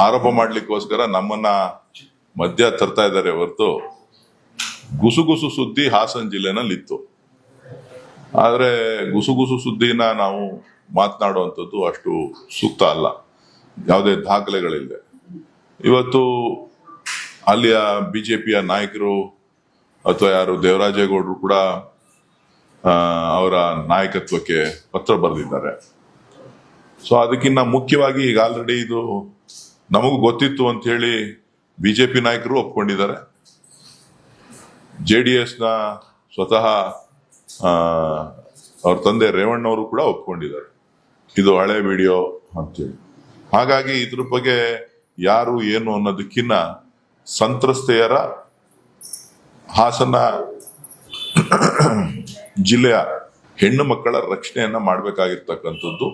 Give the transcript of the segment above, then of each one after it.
ಆರೋಪ ಮಾಡ್ಲಿಕ್ಕೋಸ್ಕರ ನಮ್ಮನ್ನ ಮಧ್ಯ ತರ್ತಾ ಇದ್ದಾರೆ ಹೊರತು ಗುಸುಗುಸು ಸುದ್ದಿ ಹಾಸನ ಜಿಲ್ಲೆನಲ್ಲಿ ಇತ್ತು. ಆದ್ರೆ ಗುಸುಗುಸು ಸುದ್ದಿನ ನಾವು ಮಾತನಾಡುವಂಥದ್ದು ಅಷ್ಟು ಸೂಕ್ತ ಅಲ್ಲ. ಯಾವುದೇ ದಾಖಲೆಗಳಿಲ್ಲ ಇವತ್ತು ಅಲ್ಲಿಯ ಬಿ ಜೆ ಪಿಯ ನಾಯಕರು ಅಥವಾ ಯಾರು ದೇವರಾಜೇಗೌಡರು ಕೂಡ ಅವರ ನಾಯಕತ್ವಕ್ಕೆ ಪತ್ರ ಬರೆದಿದ್ದಾರೆ. ಸೊ ಅದಕ್ಕಿಂತ ಮುಖ್ಯವಾಗಿ ಈಗ ಆಲ್ರೆಡಿ ಇದು ನಮಗೂ ಗೊತ್ತಿತ್ತು ಅಂತ ಹೇಳಿ ಬಿಜೆಪಿ ನಾಯಕರು ಒಪ್ಕೊಂಡಿದ್ದಾರೆ. ಜೆ ಡಿ ಎಸ್ನ ಸ್ವತಃ ಅವ್ರ ತಂದೆ ರೇವಣ್ಣವರು ಕೂಡ ಒಪ್ಕೊಂಡಿದ್ದಾರೆ. ಇದು ಹಳೆ ವಿಡಿಯೋ ಅಂತೇಳಿ ಹಾಗಾಗಿ ಇದ್ರ ಬಗ್ಗೆ ಯಾರು ಏನು ಅನ್ನೋದಕ್ಕಿನ್ನ ಸಂತ್ರಸ್ತೆಯರ ಹಾಸನ ಜಿಲ್ಲೆಯ ಹೆಣ್ಣು ಮಕ್ಕಳ ರಕ್ಷಣೆಯನ್ನ ಮಾಡಬೇಕಾಗಿರ್ತಕ್ಕಂಥದ್ದು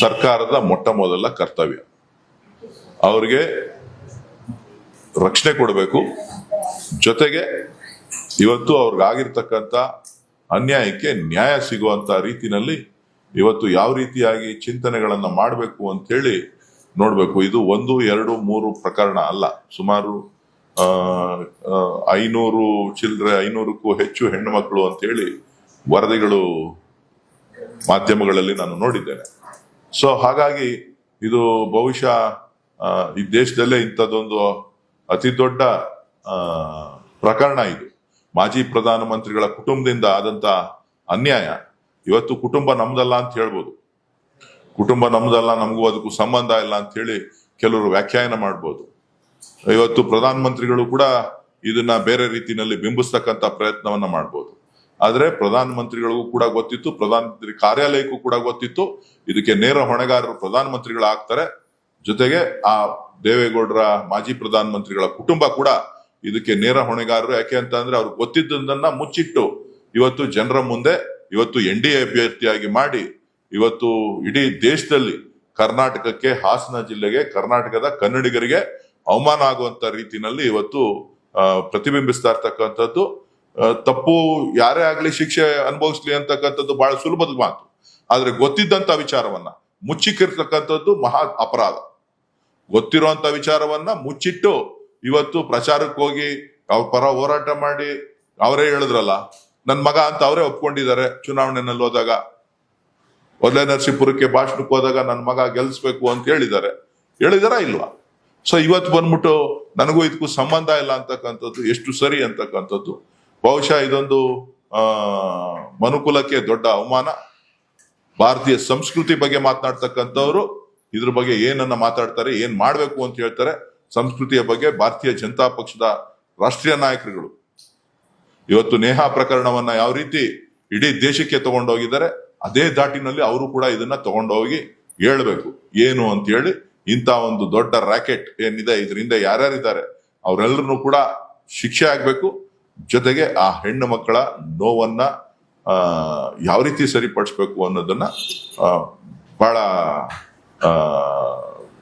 ಸರ್ಕಾರದ ಮೊಟ್ಟ ಮೊದಲ ಕರ್ತವ್ಯ. ಅವ್ರಿಗೆ ರಕ್ಷಣೆ ಕೊಡಬೇಕು. ಜೊತೆಗೆ ಇವತ್ತು ಅವ್ರಿಗಾಗಿರ್ತಕ್ಕಂಥ ಅನ್ಯಾಯಕ್ಕೆ ನ್ಯಾಯ ಸಿಗುವಂತ ರೀತಿನಲ್ಲಿ ಇವತ್ತು ಯಾವ ರೀತಿಯಾಗಿ ಚಿಂತನೆಗಳನ್ನ ಮಾಡಬೇಕು ಅಂತೇಳಿ ನೋಡಬೇಕು. ಇದು ಒಂದು, ಎರಡು, ಮೂರು ಪ್ರಕರಣ ಅಲ್ಲ. ಸುಮಾರು ಐನೂರು ಚಿಲ್ಲರೆ ಐನೂರಕ್ಕೂ ಹೆಚ್ಚು ಹೆಣ್ಣು ಮಕ್ಕಳು ಅಂತೇಳಿ ವರದಿಗಳು ಮಾಧ್ಯಮಗಳಲ್ಲಿ ನಾನು ನೋಡಿದ್ದೇನೆ. ಸೊ, ಹಾಗಾಗಿ ಇದು ಬಹುಶಃ ಈ ದೇಶದಲ್ಲೇ ಇಂಥದ್ದೊಂದು ಅತಿ ದೊಡ್ಡ ಪ್ರಕರಣ ಇದು. ಮಾಜಿ ಪ್ರಧಾನಮಂತ್ರಿಗಳ ಕುಟುಂಬದಿಂದ ಆದಂತ ಅನ್ಯಾಯ. ಇವತ್ತು ಕುಟುಂಬ ನಮ್ದಲ್ಲ ಅಂತ ಹೇಳ್ಬೋದು. ಕುಟುಂಬ ನಮ್ದಲ್ಲ, ನಮಗೂ ಅದಕ್ಕೂ ಸಂಬಂಧ ಇಲ್ಲ ಅಂತ ಹೇಳಿ ಕೆಲವರು ವ್ಯಾಖ್ಯಾನ ಮಾಡ್ಬೋದು. ಇವತ್ತು ಪ್ರಧಾನಮಂತ್ರಿಗಳು ಕೂಡ ಇದನ್ನ ಬೇರೆ ರೀತಿಯಲ್ಲಿ ಬಿಂಬಿಸ್ತಕ್ಕಂತ ಪ್ರಯತ್ನವನ್ನ ಮಾಡ್ಬೋದು. ಆದ್ರೆ ಪ್ರಧಾನಮಂತ್ರಿಗಳಿಗೂ ಕೂಡ ಗೊತ್ತಿತ್ತು, ಪ್ರಧಾನಮಂತ್ರಿ ಕಾರ್ಯಾಲಯಕ್ಕೂ ಕೂಡ ಗೊತ್ತಿತ್ತು. ಇದಕ್ಕೆ ನೇರ ಹೊಣೆಗಾರರು ಪ್ರಧಾನಮಂತ್ರಿಗಳಾಗ್ತಾರೆ. ಜೊತೆಗೆ ಆ ದೇವೇಗೌಡರ ಮಾಜಿ ಪ್ರಧಾನ ಮಂತ್ರಿಗಳ ಕುಟುಂಬ ಕೂಡ ಇದಕ್ಕೆ ನೇರ ಹೊಣೆಗಾರರು. ಯಾಕೆ ಅಂತ ಅಂದ್ರೆ ಅವ್ರು ಗೊತ್ತಿದ್ದನ್ನ ಮುಚ್ಚಿಟ್ಟು ಇವತ್ತು ಜನರ ಮುಂದೆ ಇವತ್ತು ಎನ್ ಡಿ ಎ ಅಭ್ಯರ್ಥಿಯಾಗಿ ಮಾಡಿ ಇವತ್ತು ಇಡೀ ದೇಶದಲ್ಲಿ ಕರ್ನಾಟಕಕ್ಕೆ, ಹಾಸನ ಜಿಲ್ಲೆಗೆ, ಕರ್ನಾಟಕದ ಕನ್ನಡಿಗರಿಗೆ ಅವಮಾನ ಆಗುವಂತ ರೀತಿಯಲ್ಲಿ ಇವತ್ತು ಪ್ರತಿಬಿಂಬಿಸ್ತಾ ಇರ್ತಕ್ಕಂಥದ್ದು. ತಪ್ಪು ಯಾರೇ ಆಗ್ಲಿ ಶಿಕ್ಷೆ ಅನುಭವಿಸ್ಲಿ ಅಂತಕ್ಕಂಥದ್ದು ಬಹಳ ಸುಲಭದ ಮಾತು. ಆದ್ರೆ ಗೊತ್ತಿದ್ದಂತ ವಿಚಾರವನ್ನ ಮುಚ್ಚಿಕ್ಕಿರ್ತಕ್ಕಂಥದ್ದು ಮಹಾ ಅಪರಾಧ. ಗೊತ್ತಿರುವಂತ ವಿಚಾರವನ್ನ ಮುಚ್ಚಿಟ್ಟು ಇವತ್ತು ಪ್ರಚಾರಕ್ಕೆ ಹೋಗಿ ಅವ್ರ ಪರ ಹೋರಾಟ ಮಾಡಿ, ಅವರೇ ಹೇಳಿದ್ರಲ್ಲ, ನನ್ ಮಗ ಅಂತ ಅವರೇ ಒಪ್ಕೊಂಡಿದ್ದಾರೆ ಚುನಾವಣೆನಲ್ಲಿ ಹೋದಾಗ. ಒಲೆ ನರಸೀಪುರಕ್ಕೆ ಭಾಷಣಕ್ಕೆ ಹೋದಾಗ ನನ್ನ ಮಗ ಗೆಲ್ಸ್ಬೇಕು ಅಂತ ಹೇಳಿದ್ದಾರೆ. ಹೇಳಿದಾರಾ ಇಲ್ವಾ? ಸೊ ಇವತ್ತು ಬಂದ್ಬಿಟ್ಟು ನನಗೂ ಇದಕ್ಕೂ ಸಂಬಂಧ ಇಲ್ಲ ಅಂತಕ್ಕಂಥದ್ದು, ಎಷ್ಟು ಸರಿ ಅಂತಕ್ಕಂಥದ್ದು. ಬಹುಶಃ ಇದೊಂದು ಮನುಕುಲಕ್ಕೆ ದೊಡ್ಡ ಅವಮಾನ. ಭಾರತೀಯ ಸಂಸ್ಕೃತಿ ಬಗ್ಗೆ ಮಾತನಾಡ್ತಕ್ಕಂಥವ್ರು ಇದ್ರ ಬಗ್ಗೆ ಏನನ್ನ ಮಾತಾಡ್ತಾರೆ, ಏನ್ ಮಾಡ್ಬೇಕು ಅಂತ ಹೇಳ್ತಾರೆ ಸಂಸ್ಕೃತಿಯ ಬಗ್ಗೆ ಭಾರತೀಯ ಜನತಾ ಪಕ್ಷದ ರಾಷ್ಟ್ರೀಯ ನಾಯಕರುಗಳು. ಇವತ್ತು ನೇಹಾ ಪ್ರಕರಣವನ್ನ ಯಾವ ರೀತಿ ಇಡೀ ದೇಶಕ್ಕೆ ತಗೊಂಡೋಗಿದ್ದಾರೆ, ಅದೇ ದಾಟಿನಲ್ಲಿ ಅವರು ಕೂಡ ಇದನ್ನ ತಗೊಂಡೋಗಿ ಹೇಳ್ಬೇಕು. ಏನು ಅಂತ ಹೇಳಿ ಇಂಥ ಒಂದು ದೊಡ್ಡ ರ್ಯಾಕೆಟ್ ಏನಿದೆ, ಇದರಿಂದ ಯಾರ್ಯಾರಿದ್ದಾರೆ ಅವರೆಲ್ಲರೂ ಕೂಡ ಶಿಕ್ಷೆ ಆಗ್ಬೇಕು. ಜೊತೆಗೆ ಆ ಹೆಣ್ಣು ಮಕ್ಕಳ ನೋವನ್ನ ಯಾವ ರೀತಿ ಸರಿಪಡಿಸ್ಬೇಕು ಅನ್ನೋದನ್ನ ಬಹಳ ಆ,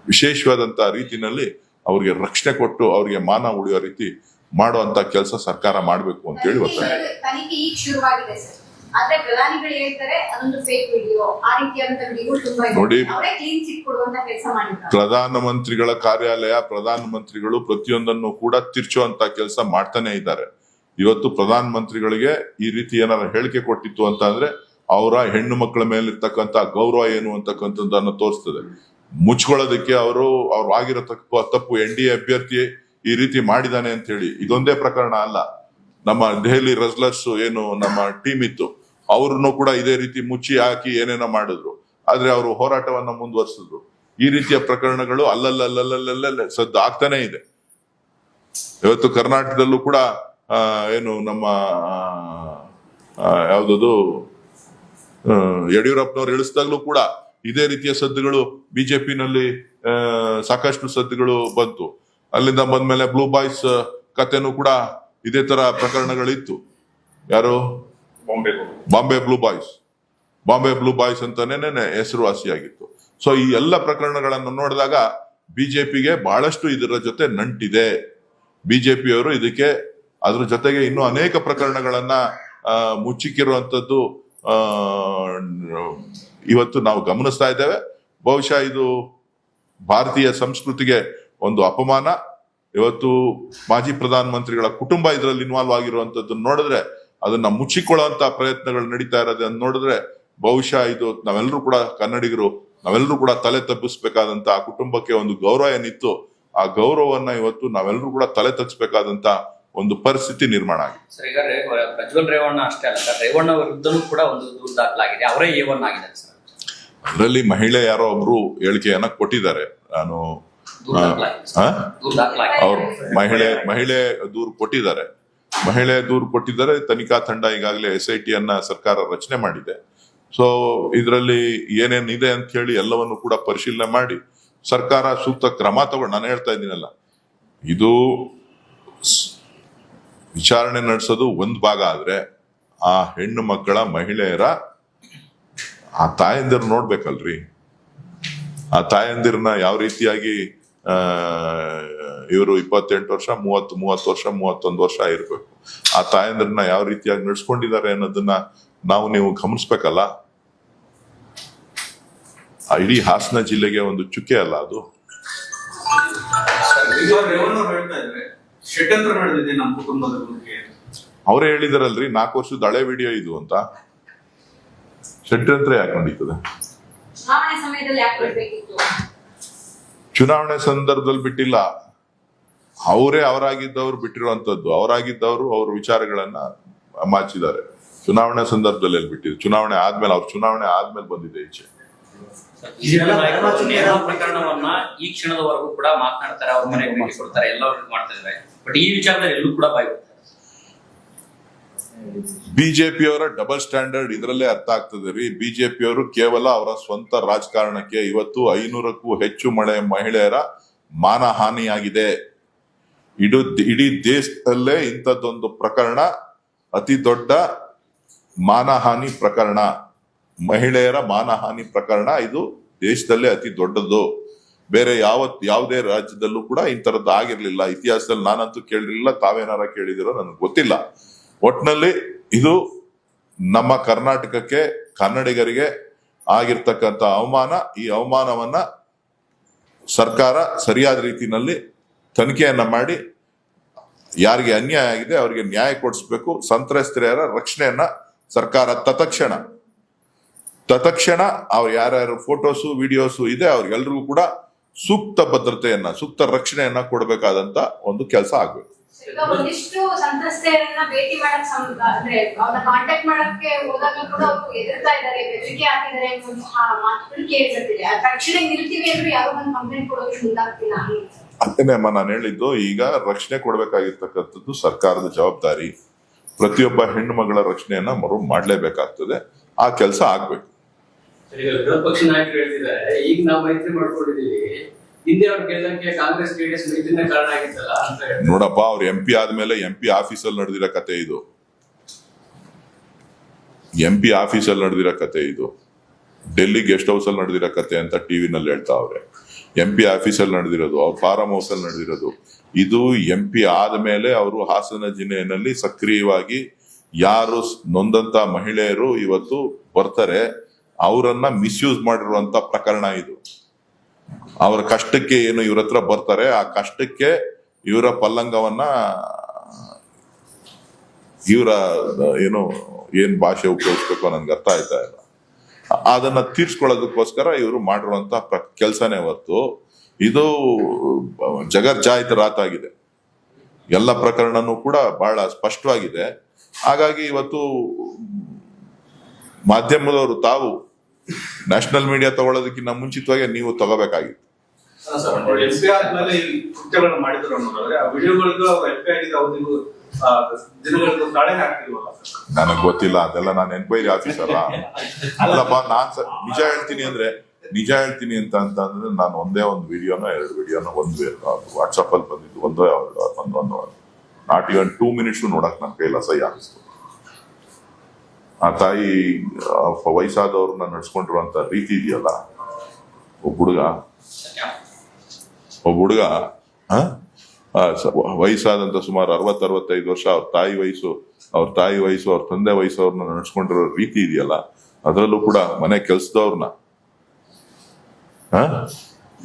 ವಿಶೇಷವಾದಂತ ರೀತಿನಲ್ಲಿ ಅವ್ರಿಗೆ ರಕ್ಷಣೆ ಕೊಟ್ಟು ಅವ್ರಿಗೆ ಮಾನ ಉಳಿಯೋ ರೀತಿ ಮಾಡುವಂತ ಕೆಲಸ ಸರ್ಕಾರ ಮಾಡಬೇಕು ಅಂತ ಹೇಳಿ ಒತ್ತಾಯ ತನಿಖೆ ಈಗ ಶುರುವಾಗಿದೆ ಸರ್ ಆದ್ರೆ ಪ್ರಧಾನಿಗಳು ಹೇಳ್ತಾರೆ ಅದೊಂದು ಫೇಕ್ ವಿಡಿಯೋ ಆ ರೀತಿಯಾದಂತ ವಿಡಿಯೋ ತುಂಬಾ ಇದೆ. ನೋಡಿ. ಅವರೇ ಕ್ಲೀನ್ ಚಿಟ್ ಕೊಡುವಂತ ಕೆಲಸ ಮಾಡಿದ್ದಾರೆ ಪ್ರಧಾನಮಂತ್ರಿಗಳ ಕಾರ್ಯಾಲಯ ಪ್ರಧಾನಮಂತ್ರಿಗಳು ಪ್ರತಿಯೊಂದನ್ನು ಕೂಡ ತಿರ್ಚುವಂತ ಕೆಲಸ ಮಾಡ್ತಾನೆ ಇದ್ದಾರೆ ಇವತ್ತು ಪ್ರಧಾನ ಮಂತ್ರಿಗಳಿಗೆ ಈ ರೀತಿ ಏನಾರ ಹೇಳಿಕೆ ಕೊಟ್ಟಿತ್ತು ಅಂತ ಅಂದ್ರೆ ಅವರ ಹೆಣ್ಣು ಮಕ್ಕಳ ಮೇಲಿರ್ತಕ್ಕಂತ ಗೌರವ ಏನು ಅಂತಕ್ಕಂಥದ್ದನ್ನು ತೋರಿಸ್ತದೆ. ಮುಚ್ಕೊಳ್ಳೋದಕ್ಕೆ ಅವರು, ಅವ್ರು ಆಗಿರೋ ತಪ್ಪು ತಪ್ಪು ಎನ್ ಡಿ ಎ ಅಭ್ಯರ್ಥಿ ಈ ರೀತಿ ಮಾಡಿದಾನೆ ಅಂತ ಹೇಳಿ, ಇದೊಂದೇ ಪ್ರಕರಣ ಅಲ್ಲ. ನಮ್ಮ ದೆಹಲಿ ರಸ್ಲರ್ಸ್ ಏನು ನಮ್ಮ ಟೀಮ್ ಇತ್ತು, ಅವ್ರನ್ನು ಕೂಡ ಇದೇ ರೀತಿ ಮುಚ್ಚಿ ಹಾಕಿ ಏನೇನೋ ಮಾಡಿದ್ರು. ಆದ್ರೆ ಅವರು ಹೋರಾಟವನ್ನ ಮುಂದುವರಿಸಿದ್ರು. ಈ ರೀತಿಯ ಪ್ರಕರಣಗಳು ಅಲ್ಲಲ್ಲಲ್ಲಲ್ಲಲ್ಲೇ ಸದ್ದು ಆಗ್ತಾನೆ ಇದೆ. ಇವತ್ತು ಕರ್ನಾಟಕದಲ್ಲೂ ಕೂಡ ಏನು ನಮ್ಮ ಯಾವುದದು ಯಡಿಯೂರಪ್ಪನವ್ರು ಇಳಿಸಿದಾಗ್ಲೂ ಕೂಡ ಇದೇ ರೀತಿಯ ಸದ್ದುಗಳು ಬಿಜೆಪಿನಲ್ಲಿ ಸಾಕಷ್ಟು ಸದ್ದುಗಳು ಬಂತು. ಅಲ್ಲಿಂದ ಬಂದ್ಮೇಲೆ ಬ್ಲೂ ಬಾಯ್ಸ್ ಕಥೆನೂ ಕೂಡ ಇದೇ ತರ ಪ್ರಕರಣಗಳಿತ್ತು. ಯಾರು? Bombay Bombay blue boys Bombay blue boys ಅಂತಾನೆ ಹೆಸರುವಾಸಿಯಾಗಿತ್ತು ಸೊ ಈ ಎಲ್ಲ ಪ್ರಕರಣಗಳನ್ನು ನೋಡಿದಾಗ ಬಿಜೆಪಿಗೆ ಬಹಳಷ್ಟು ಇದರ ಜೊತೆ ನಂಟಿದೆ. ಬಿಜೆಪಿಯವರು ಇದಕ್ಕೆ ಅದ್ರ ಜೊತೆಗೆ ಇನ್ನೂ ಅನೇಕ ಪ್ರಕರಣಗಳನ್ನ ಮುಚ್ಚಿಕ್ಕಿರುವಂತದ್ದು ಇವತ್ತು ನಾವು ಗಮನಿಸ್ತಾ ಇದ್ದೇವೆ. ಬಹುಶಃ ಇದು ಭಾರತೀಯ ಸಂಸ್ಕೃತಿಗೆ ಒಂದು ಅಪಮಾನ. ಇವತ್ತು ಮಾಜಿ ಪ್ರಧಾನ ಮಂತ್ರಿಗಳ ಕುಟುಂಬ ಇದರಲ್ಲಿ ಇನ್ವಾಲ್ವ್ ಆಗಿರುವಂತದ್ದನ್ನು ನೋಡಿದ್ರೆ ಅದನ್ನ ಮುಚ್ಚಿಕೊಳ್ಳುವಂತ ಪ್ರಯತ್ನಗಳು ನಡೀತಾ ಇರೋದನ್ನ ನೋಡಿದ್ರೆ ಬಹುಶಃ ಇದು ನಾವೆಲ್ಲರೂ ಕೂಡ ಕನ್ನಡಿಗರು, ನಾವೆಲ್ಲರೂ ಕೂಡ ತಲೆ ತಪ್ಪಿಸ್ಬೇಕಾದಂತ ಆ ಕುಟುಂಬಕ್ಕೆ ಒಂದು ಗೌರವ ಏನಿತ್ತು, ಆ ಗೌರವವನ್ನ ಇವತ್ತು ನಾವೆಲ್ಲರೂ ಕೂಡ ತಲೆ ತಗ್ಸ್ಬೇಕಾದಂತ ಒಂದು ಪರಿಸ್ಥಿತಿ ನಿರ್ಮಾಣ ಆಗಿದೆ. ಸರ್ ಈಗ ಪ್ರಜ್ವಲ್ ರೇವಣ್ಣ ಅಷ್ಟೇ ಅಲ್ಲ ಸರ್ ರೇವಣ್ಣ ವಿರುದ್ಧನೂ ಕೂಡ ಒಂದು ದೂರು ದಾಖಲಾಗಿದೆ. ಅವರೇ ಏವನ್ ಆಗಿದೆ ಸರ್. ಅದರಲ್ಲಿ ಮಹಿಳೆ ಯಾರೋ ಒಬ್ರು ಹೇಳಿಕೆಯನ್ನ ಕೊಟ್ಟಿದ್ದಾರೆ. ನಾನು ಅವ್ರು ಮಹಿಳೆ ಮಹಿಳೆ ದೂರು ಕೊಟ್ಟಿದ್ದಾರೆ. ಮಹಿಳೆ ದೂರು ಕೊಟ್ಟಿದ್ದಾರೆ. ತನಿಖಾ ತಂಡ ಈಗಾಗಲೇ ಎಸ್ ಐ ಟಿಯನ್ನ ಸರ್ಕಾರ ರಚನೆ ಮಾಡಿದೆ. ಸೊ ಇದರಲ್ಲಿ ಏನೇನಿದೆ ಅಂತ ಹೇಳಿ ಎಲ್ಲವನ್ನು ಕೂಡ ಪರಿಶೀಲನೆ ಮಾಡಿ ಸರ್ಕಾರ ಸೂಕ್ತ ಕ್ರಮ ತಗೊಂಡು ನಾನು ಹೇಳ್ತಾ ಇದ್ದೀನಲ್ಲ ಇದು ವಿಚಾರಣೆ ನಡೆಸೋದು ಒಂದು ಭಾಗ ಆದ್ರೆ ಆ ಹೆಣ್ಣು ಮಕ್ಕಳ ಮಹಿಳೆಯರ ಆ ತಾಯಂದಿರು ನೋಡ್ಬೇಕಲ್ರಿ. ಆ ತಾಯಂದಿರನ್ನ ಯಾವ ರೀತಿಯಾಗಿ ಇವರು ಇಪ್ಪತ್ತೆಂಟು ವರ್ಷ, ಮೂವತ್ತು ಮೂವತ್ತು ವರ್ಷ, ಮೂವತ್ತೊಂದು ವರ್ಷ ಇರಬೇಕು ಆ ತಾಯಂದಿರನ್ನ ಯಾವ ರೀತಿಯಾಗಿ ನಡ್ಸ್ಕೊಂಡಿದ್ದಾರೆ ಅನ್ನೋದನ್ನ ನಾವು ನೀವು ಗಮನಿಸ್ಬೇಕಲ್ಲ? ಇಡೀ ಹಾಸನ ಜಿಲ್ಲೆಗೆ ಒಂದು ಚುಕ್ಕೆ ಅಲ್ಲ ಅದು ಈಗ ರೇವಣ್ಣ ಅವ್ರು ಹೇಳ್ತಾ ಇದ್ರೆ ಷಡ್ಯಂತ್ರ ನಡೆದಿದೆ ನಮ್ಮ ಕುಟುಂಬದ ಬಗ್ಗೆ. ಅವರೇ ಹೇಳಿದಾರಲ್ರಿ ನಾಲ್ಕು ವರ್ಷದ ಹಳೆ ವಿಡಿಯೋ ಇದು ಅಂತ. ಷಡ್ಯಂತ್ರ ಯಾಕೆ ನಡೀತದೆ? ಚುನಾವಣೆ ಸಮಯದಲ್ಲಿ ಯಾಕೆ ಬಿಡ್ಬೇಕಿತ್ತು ಚುನಾವಣೆ ಸಂದರ್ಭದಲ್ಲಿ ಬಿಟ್ಟಿಲ್ಲ. ಅವರೇ ಅವರಾಗಿದ್ದವ್ರು ಬಿಟ್ಟಿರುವಂತದ್ದು. ಅವರಾಗಿದ್ದವರು ಅವ್ರ ವಿಚಾರಗಳನ್ನ ಮಾಚಿದ್ದಾರೆ. ಚುನಾವಣೆ ಸಂದರ್ಭದಲ್ಲಿ ಬಿಟ್ಟಿದ್ರು ಚುನಾವಣೆ ಆದ್ಮೇಲೆ ಅವ್ರ ಚುನಾವಣೆ ಆದ್ಮೇಲೆ ಬಂದಿದೆ ಈಚೆ. ಪ್ರಕರಣವನ್ನ ಈ ಕ್ಷಣದವರೆಗೂ ಕೂಡ ಮಾತನಾಡ್ತಾರೆ ಅವ್ರ ಮನೆಗೆ ಭೇಟಿ ಕೊಡ್ತಾರೆ ಎಲ್ಲರೂ ಮಾಡ್ತಾ ಇದ್ದಾರೆ ಬಟ್ ಈ ವಿಚಾರದಲ್ಲಿ ಎಲ್ಲೂ ಕೂಡ ಬಾಯ್ ಬಿಜೆಪಿಯವರ ಡಬಲ್ ಸ್ಟ್ಯಾಂಡರ್ಡ್ ಇದರಲ್ಲೇ ಅರ್ಥ ಆಗ್ತದೆ ರೀ. ಬಿಜೆಪಿಯವರು ಕೇವಲ ಅವರ ಸ್ವಂತ ರಾಜಕಾರಣಕ್ಕೆ ಇವತ್ತು ಐನೂರಕ್ಕೂ ಹೆಚ್ಚು ಮಳೆ ಮಹಿಳೆಯರ ಮಾನಹಾನಿಯಾಗಿದೆ. ಇಡೀ ಇಡೀ ದೇಶದಲ್ಲೇ ಇಂಥದ್ದೊಂದು ಪ್ರಕರಣ ಅತಿ ದೊಡ್ಡ ಮಾನಹಾನಿ ಪ್ರಕರಣ. ಮಹಿಳೆಯರ ಮಾನಹಾನಿ ಪ್ರಕರಣ ಇದು ದೇಶದಲ್ಲೇ ಅತಿ ದೊಡ್ಡದು. ಬೇರೆ ಯಾವ ಯಾವುದೇ ರಾಜ್ಯದಲ್ಲೂ ಕೂಡ ಇಂಥರದ್ದು ಆಗಿರ್ಲಿಲ್ಲ. ಇತಿಹಾಸದಲ್ಲಿ ನಾನಂತೂ ಕೇಳಿರ್ಲಿಲ್ಲ, ತಾವೇನಾರ ಕೇಳಿದಿರೋ ನನಗೆ ಗೊತ್ತಿಲ್ಲ. ಒಟ್ನಲ್ಲಿ ಇದು ನಮ್ಮ ಕರ್ನಾಟಕಕ್ಕೆ, ಕನ್ನಡಿಗರಿಗೆ ಆಗಿರ್ತಕ್ಕಂಥ ಅವಮಾನ. ಈ ಅವಮಾನವನ್ನ ಸರ್ಕಾರ ಸರಿಯಾದ ರೀತಿಯಲ್ಲಿ ತನಿಖೆಯನ್ನ ಮಾಡಿ, ಯಾರಿಗೆ ಅನ್ಯಾಯ ಆಗಿದೆ ಅವರಿಗೆ ನ್ಯಾಯ ಕೊಡಿಸ್ಬೇಕು ಸಂತ್ರಸ್ತೆಯರ ರಕ್ಷಣೆಯನ್ನ ಸರ್ಕಾರ ತತ್ಕ್ಷಣ ತತ್ಕ್ಷಣ ಅವ್ರು ಯಾರ್ಯಾರು ಫೋಟೋಸು ವಿಡಿಯೋಸು ಇದೆ ಅವ್ರಿಗೆಲ್ರಿಗೂ ಕೂಡ ಸೂಕ್ತ ಭದ್ರತೆಯನ್ನ ಸೂಕ್ತ ರಕ್ಷಣೆಯನ್ನ ಕೊಡಬೇಕಾದಂತ ಒಂದು ಕೆಲಸ ಆಗ್ಬೇಕು. ಒಂದಿಷ್ಟು ಸಂತ್ರಸ್ತೆಯರನ್ನ ಭೇಟಿ ಮಾಡಕ್ ಸಂ- ಅಂದ್ರೆ ಅವ್ರನ್ನ ಕಾಂಟ್ಯಾಕ್ಟ್ ಮಾಡಕ್ಕೆ ಹೋದಾಗ ಕೂಡ ಅವರು ಎದುರ್ತಾ ಇದ್ದಾರೆ ಬೆದರಿಕೆ ಹಾಕಿದ್ದಾರೆ ಅನ್ನೋ ಒಂದು ಆ ಮಾತುಗಳು ಕೇಳಿ ಬರ್ತಿದೆ ಆ ತಕ್ಷಣ ನಿಲ್ತೀವಿ ಅಂದ್ರೆ ಯಾರು ಒಂದು ಕಂಪ್ಲೇಂಟ್ ಕೊಡೋಕೆ ಮುಂದಾಗ್ತಿಲ್ಲ ಅನ್ನೋದು. ಅಮ್ಮ ನಾನು ಹೇಳಿದ್ದು ಈಗ ರಕ್ಷಣೆ ಕೊಡಬೇಕಾಗಿರ್ತಕ್ಕಂಥದ್ದು ಸರ್ಕಾರದ ಜವಾಬ್ದಾರಿ. ಪ್ರತಿಯೊಬ್ಬ ಹೆಣ್ಣು ಮಗಳ ರಕ್ಷಣೆಯನ್ನ ಮರು ಮಾಡಲೇಬೇಕಾಗ್ತದೆ. ಆ ಕೆಲಸ ಆಗ್ಬೇಕು. ಈಗ ವಿರೋಧ ಪಕ್ಷ ನಾಯಕರು ಹೇಳ್ತಿದ್ದಾರೆ ಈಗ ನಾವು ಮೈತ್ರಿ ಮಾಡ್ಕೊಂಡಿದೀವಿ ಹಿಂದೆ ಅವ್ರು ಗೆಲ್ಲಕ್ಕೆ ಕಾಂಗ್ರೆಸ್ ಜೆಡಿಎಸ್ ಮೈತ್ರಿನ ಕಾರಣ ಆಗಿತ್ತಲ್ಲ ಅಂತ ನೋಡಪ್ಪ, ಅವ್ರು ಎಂ ಪಿ ಆದ್ಮೇಲೆ ಎಂ ಪಿ ಆಫೀಸಲ್ಲಿ ನಡೆದಿರೋ ಕತೆ ಇದು. ಎಂ ಪಿ ಆಫೀಸಲ್ಲಿ ನಡೆದಿರೋ ಕತೆ ಇದು. ಡೆಲ್ಲಿ ಗೆಸ್ಟ್ ಹೌಸ್ ಅಲ್ಲಿ ನಡೆದಿರೋ ಕತೆ ಅಂತ ಟಿವಿನಲ್ಲಿ ಹೇಳ್ತಾ ಅವ್ರೆ. ಎಂ ಪಿ ಆಫೀಸಲ್ಲಿ ನಡೆದಿರೋದು, ಅವ್ರ ಫಾರಂ ಹೌಸ್ ಅಲ್ಲಿ ನಡೆದಿರೋದು. ಇದು ಎಂ ಪಿ ಆದ್ಮೇಲೆ ಅವರು ಹಾಸನ ಜಿಲ್ಲೆಯಲ್ಲಿ ಸಕ್ರಿಯವಾಗಿ ಯಾರು ನೊಂದಂತ ಮಹಿಳೆಯರು ಇವತ್ತು ಬರ್ತಾರೆ. ಅವರನ್ನ ಮಿಸ್ಯೂಸ್ ಮಾಡಿರುವಂತ ಪ್ರಕರಣ ಇದು. ಅವರ ಕಷ್ಟಕ್ಕೆ ಏನು ಇವ್ರ ಹತ್ರ ಬರ್ತಾರೆ, ಆ ಕಷ್ಟಕ್ಕೆ ಇವರ ಪಲ್ಲಂಗವನ್ನ, ಇವರ, ಏನು, ಏನ್ ಭಾಷೆ ಉಪಯೋಗಿಸ್ಬೇಕು ನನ್ಗೆ ಅರ್ಥ ಆಯ್ತಾ ಇಲ್ಲ. ಅದನ್ನ ತೀರ್ಸ್ಕೊಳ್ಳೋದಕ್ಕೋಸ್ಕರ ಇವರು ಮಾಡಿರುವಂತ ಕೆಲಸನೇ ಹೊರತು ಇದು ಜಗಜ್ಜಾಹಿತ ರಾತಾಗಿದೆ ಎಲ್ಲ ಪ್ರಕರಣನೂ ಕೂಡ ಬಹಳ ಸ್ಪಷ್ಟವಾಗಿದೆ. ಹಾಗಾಗಿ ಇವತ್ತು ಮಾಧ್ಯಮದವರು ತಾವು ನ್ಯಾಷನಲ್ ಮೀಡಿಯಾ ತಗೊಳ್ಳೋದಕ್ಕಿಂತ ಮುಂಚಿತವಾಗಿ ನೀವು ತಗೋಬೇಕಾಗಿತ್ತು. ನನಗ್ ಗೊತ್ತಿಲ್ಲ ಅದೆಲ್ಲ ನಾನು ಎನ್ಕ್ವೈರಿ ಆಫೀಸರ್ ಅಲ್ಲಪ್ಪ ನಾನ್ ನಿಜ ಹೇಳ್ತೀನಿ ಅಂದ್ರೆ ನಿಜ ಹೇಳ್ತೀನಿ ಅಂತ ಅಂತಂದ್ರೆ ನಾನು ಒಂದೇ ಒಂದು ವಿಡಿಯೋನ ಎರಡು ವಿಡಿಯೋನೋ ಒಂದು ವಾಟ್ಸಪ್ ಅಲ್ಲಿ ಬಂದಿದ್ದು ಒಂದೋ ಎರಡು ಒಂದು ಒಂದು ನಾಟ್ ಇವನ್ ಟೂ ಮಿನಿಟ್ಸ್ ನೋಡಕ್ ನನ್ನ ಕೈಲಾಸ ಯಾರಿಸ್ತು. ಆ ತಾಯಿ ವಯಸ್ಸಾದವ್ರನ್ನ ನಡ್ಸ್ಕೊಂಡಿರುವಂತ ರೀತಿ ಇದೆಯಲ್ಲ? ಒಬ್ಬ ಹುಡುಗ? ಒಬ್ಬ ಹುಡುಗ ವಯಸ್ಸಾದಂತ ಸುಮಾರು ಅರವತ್ ಅರವತ್ತೈದು ವರ್ಷ ಅವ್ರ ತಾಯಿ ವಯಸ್ಸು, ಅವ್ರ ತಾಯಿ ವಯಸ್ಸು, ಅವ್ರ ತಂದೆ ವಯಸ್ಸು ಅವ್ರನ್ನ ನಡ್ಸ್ಕೊಂಡಿರೋ ರೀತಿ ಇದೆಯಲ್ಲ? ಅದರಲ್ಲೂ ಕೂಡ ಮನೆ ಕೆಲ್ಸದವ್ರನ್ನ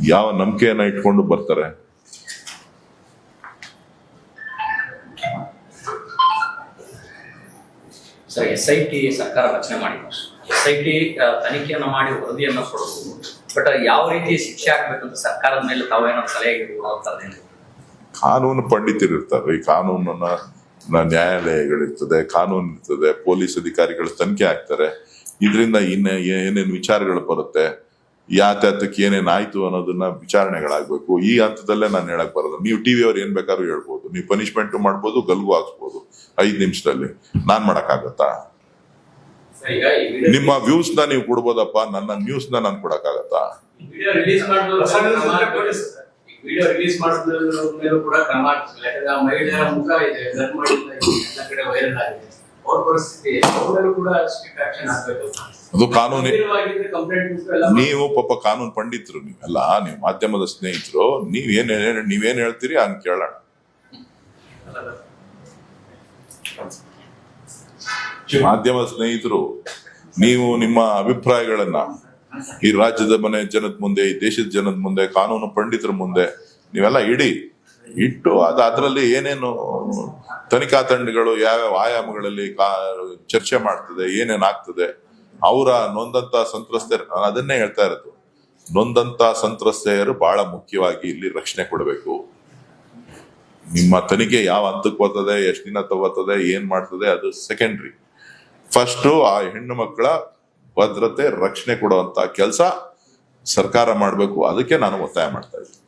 ಯಾವ ನಂಬಿಕೆಯನ್ನ ಇಟ್ಕೊಂಡು ಬರ್ತಾರೆ? ಸರ್ ಎಸ್ ಐ ಟಿ ಸರ್ಕಾರ ರಚನೆ ಮಾಡಿದ್ರು ಎಸ್ ಐ ಟಿ ತನಿಖೆಯನ್ನು ಮಾಡಿ ವರದಿಯನ್ನು ಕೊಡಬಹುದು ಬಟ್ ಯಾವ ರೀತಿ ಶಿಕ್ಷೆ ಆಗ್ಬೇಕಂತ ಸರ್ಕಾರದ ಮೇಲೆ ತಾವೇನಾದ್ರು ಸಲಹೆ ಕಾನೂನು ಪಂಡಿತರು ಇರ್ತಾರೆ. ಈ ಕಾನೂನನ್ನ ನ್ಯಾಯಾಲಯಗಳಿರ್ತದೆ ಕಾನೂನು ಇರ್ತದೆ, ಪೊಲೀಸ್ ಅಧಿಕಾರಿಗಳು ತನಿಖೆ ಆಗ್ತಾರೆ. ಇದರಿಂದ ಇನ್ನ ಏನೇನು ವಿಚಾರಗಳು ಬರುತ್ತೆ? ಯಾತ್ಯಾತಕ್ಕೆ ಏನೇನು ಆಯ್ತು ಅನ್ನೋದನ್ನ ವಿಚಾರಣೆಗಳಾಗಬೇಕು. ಈ ಹಂತದಲ್ಲೇ ನಾನು ಹೇಳಕ್ ಬರೋದು. ನೀವು ಟಿವಿ ಅವ್ರು ಏನ್ ಬೇಕಾದ್ರೂ ಹೇಳ್ಬೋದು. ನೀವು ಪನಿಷ್ಮೆಂಟ್ ಮಾಡ್ಬೋದು ಗಲ್ಗೂ ಹಾಕ್ಸ್ಬೋದು. ಐದ್ ನಿಮಿಷದಲ್ಲಿ. ನಾನ್ ಮಾಡಕ್ಕಾಗತ್ತಾ? ನಿಮ್ಮ ವ್ಯೂಸ್ನ ನೀವು ಕೊಡ್ಬೋದಪ್ಪ ನನ್ನ ನ್ಯೂಸ್ನ ನಾನು ಕೊಡಕ್ಕಾಗತ್ತಾ? ವಿಡಿಯೋ ರಿಲೀಸ್ ಮಾಡಿದ್ರು ವಿಡಿಯೋ ರಿಲೀಸ್ ಮಾಡಿದ್ರ ಮೇಲೂ ಕೂಡ ಕ್ರಮ ಮಹಿಳೆಯರ ಮುಖ ಇದೆ ಕಡೆ ವೈರಲ್ ಆಗಿದೆ. ಅವ್ರ ಪರಿಸ್ಥಿತಿ ಅವ್ರಲ್ಲೂ ಕೂಡ ಸ್ಟ್ರಿಕ್ಟ್ ಆಕ್ಷನ್ ಆಗ್ಬೇಕು. ಅದು ಕಾನೂನು ನೀವು ಪಾಪ ಕಾನೂನು ಪಂಡಿತರು ನೀವೆಲ್ಲ ನೀವು ಮಾಧ್ಯಮದ ಸ್ನೇಹಿತರು ನೀವ್ ಏನ್ ಏನ್- ನೀವೇನ್ ಹೇಳ್ತೀರಿ ಹಂಗ್ ಕೇಳೋಣ. ಮಾಧ್ಯಮ ಸ್ನೇಹಿತರು ನೀವು ನಿಮ್ಮ ಅಭಿಪ್ರಾಯಗಳನ್ನ ಈ ರಾಜ್ಯದ ಮನೆ ಜನದ ಮುಂದೆ ಈ ದೇಶದ ಜನದ ಮುಂದೆ ಕಾನೂನು ಪಂಡಿತರ ಮುಂದೆ ನೀವೆಲ್ಲ ಇಡಿ. ಇಟ್ಟು ಅದು ಅದರಲ್ಲಿ ಏನೇನು ತನಿಖಾ ತಂಡಗಳು ಯಾವ್ಯಾವ ಆಯಾಮಗಳಲ್ಲಿ ಚರ್ಚೆ ಮಾಡ್ತದೆ, ಏನೇನು ಆಗ್ತದೆ, ಅವರ ನೊಂದಂತ ಸಂತ್ರಸ್ತೆಯರು ನಾನು ಅದನ್ನೇ ಹೇಳ್ತಾ ಇರೋದು. ನೊಂದಂತ ಸಂತ್ರಸ್ತೆಯರು ಬಹಳ ಮುಖ್ಯವಾಗಿ ಇಲ್ಲಿ ರಕ್ಷಣೆ ಕೊಡಬೇಕು. ನಿಮ್ಮ ತನಿಖೆ ಯಾವ ಹಂತಕ್ಕೆ ಬರ್ತದೆ, ಎಷ್ಟು ದಿನ ತಗೋತದೆ, ಏನ್ ಮಾಡ್ತದೆ, ಅದು ಸೆಕೆಂಡ್ರಿ ಫಸ್ಟ್ ಆ ಹೆಣ್ಣು ಮಕ್ಕಳ ಭದ್ರತೆ, ರಕ್ಷಣೆ ಕೊಡುವಂತ ಕೆಲಸ ಸರ್ಕಾರ ಮಾಡಬೇಕು. ಅದಕ್ಕೆ ನಾನು ಒತ್ತಾಯ ಮಾಡ್ತಾ ಇದ್ದೀನಿ.